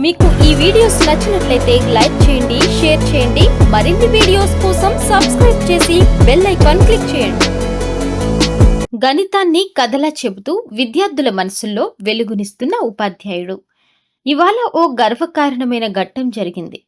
మీకు ఈ వీడియోస్ నచ్చినట్లయితే లైక్ చేయండి షేర్ చేయండి. మరిన్ని వీడియోస్ కోసం సబ్స్క్రైబ్ చేసి బెల్ ఐకాన్ క్లిక్ చేయండి. గణితాన్ని కథలా చెబుతూ విద్యార్థుల మనసుల్లో వెలుగునిస్తున్న ఉపాధ్యాయుడు. ఇవాళ ఓ గర్వకారణమైన ఘట్టం జరిగింది.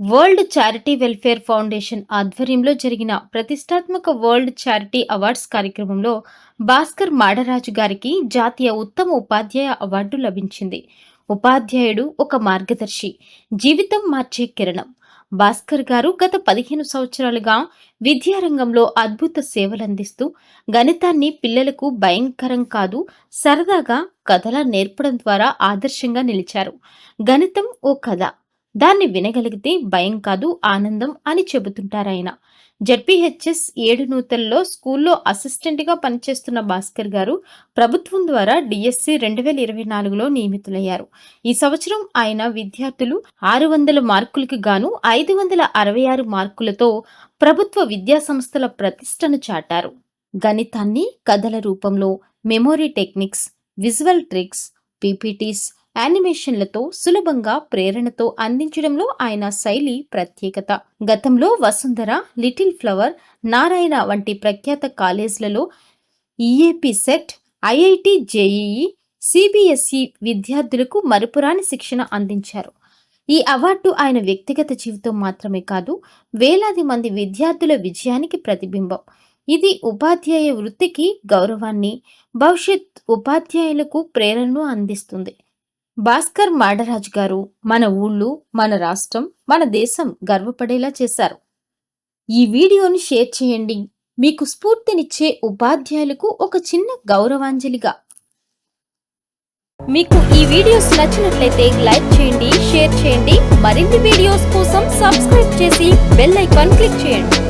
వరల్డ్ చారిటీ వెల్ఫేర్ ఫౌండేషన్ ఆధ్వర్యంలో జరిగిన ప్రతిష్టాత్మక వరల్డ్ చారిటీ అవార్డ్స్ కార్యక్రమంలో భాస్కర్ మాడరాజు గారికి జాతీయ ఉత్తమ ఉపాధ్యాయ అవార్డు లభించింది. ఉపాధ్యాయుడు ఒక మార్గదర్శి. జీవితం మార్చే కిరణం. భాస్కర్ గారు గత పదిహేను సంవత్సరాలుగా విద్యారంగంలో అద్భుత సేవలందిస్తూ గణితాన్ని పిల్లలకు భయంకరం కాదు సరదాగా కథలా నేర్పడం ద్వారా ఆదర్శంగా నిలిచారు. గణితం ఓ కథ. దాన్ని వినగలిగితే భయం కాదు ఆనందం అని చెబుతుంటారాయన. జడ్పీహెచ్ఎస్ ఏడు నూతల్లో స్కూల్లో అసిస్టెంట్గా పనిచేస్తున్న భాస్కర్ గారు ప్రభుత్వం ద్వారా డిఎస్సి రెండు వేల ఇరవై నాలుగులో నియమితులయ్యారు. ఈ సంవత్సరం ఆయన విద్యార్థులు ఆరు వందల మార్కులకు గాను ఐదు వందల అరవై ఆరు మార్కులతో ప్రభుత్వ విద్యా సంస్థల ప్రతిష్టను చాటారు. గణితాన్ని కథల రూపంలో memory techniques visual tricks PPTs యానిమేషన్లతో సులభంగా ప్రేరణతో అందించడంలో ఆయన శైలి ప్రత్యేకత. గతంలో వసుంధర లిటిల్ ఫ్లవర్ నారాయణ వంటి ప్రఖ్యాత కాలేజీలలో EAP CET IIT JEE CBSE విద్యార్థులకు మరుపురాని శిక్షణ అందించారు. ఈ అవార్డు ఆయన వ్యక్తిగత జీవితం మాత్రమే కాదు వేలాది మంది విద్యార్థుల విజయానికి ప్రతిబింబం. ఇది ఉపాధ్యాయ వృత్తికి గౌరవాన్ని భవిష్యత్ ఉపాధ్యాయులకు ప్రేరణను అందిస్తుంది. భాస్కర్ మాడరాజు గారు మన ఊళ్ళు మన రాష్ట్రం మన దేశం గర్వపడేలా చేశారు. ఈ వీడియోని షేర్ చేయండి. మీకు స్ఫూర్తినిచ్చే ఉపాధ్యాయులకు ఒక చిన్న గౌరవాంజలిగా. మీకు ఈ వీడియోస్ నచ్చినట్లయితే లైక్ చేయండి షేర్ చేయండి. మరిన్ని వీడియోస్ కోసం సబ్స్క్రైబ్ చేసి బెల్ ఐకాన్ క్లిక్ చేయండి.